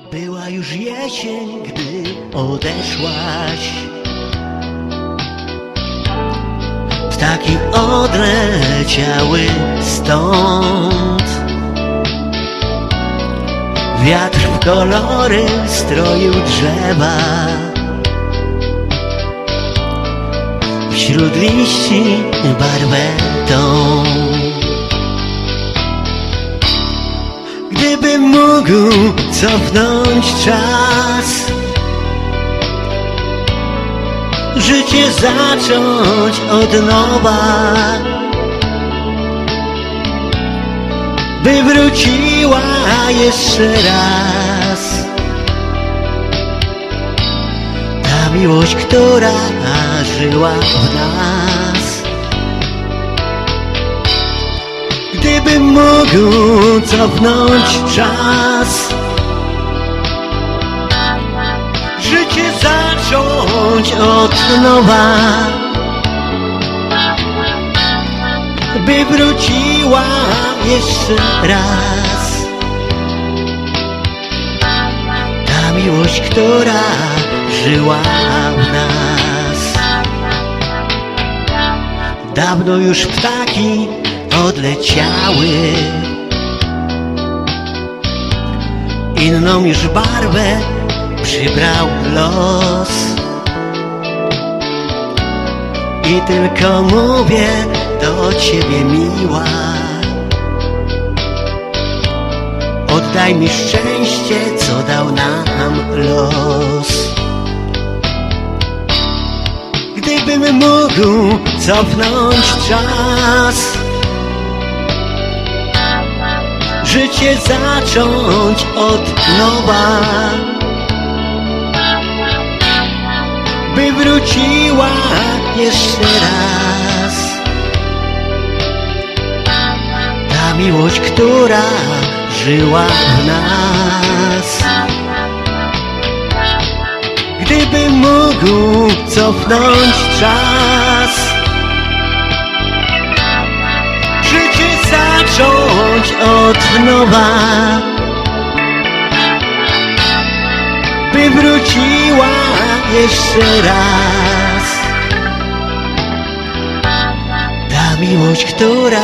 Była już jesień, gdy odeszłaś. Ptaki odleciały stąd. Wiatr w kolory stroił drzewa. Wśród liści barwę tą. Mógł cofnąć czas. Życie zacząć od nowa. By wróciła jeszcze raz. Ta miłość, która żyła w nas mógł cofnąć czas. Życie zacząć od nowa. By wróciła jeszcze raz. Ta miłość, która żyła w nas. Dawno już ptaki odleciały Inną już barwę przybrał los. I tylko mówię do ciebie miła. Oddaj mi szczęście, co dał nam los. Gdybym mógł cofnąć czas Życie zacząć od nowa. By wróciła jeszcze raz. Ta miłość, która żyła w nas. Gdybym mógł cofnąć czas zacząć od nowa By wróciła jeszcze raz. Ta miłość, która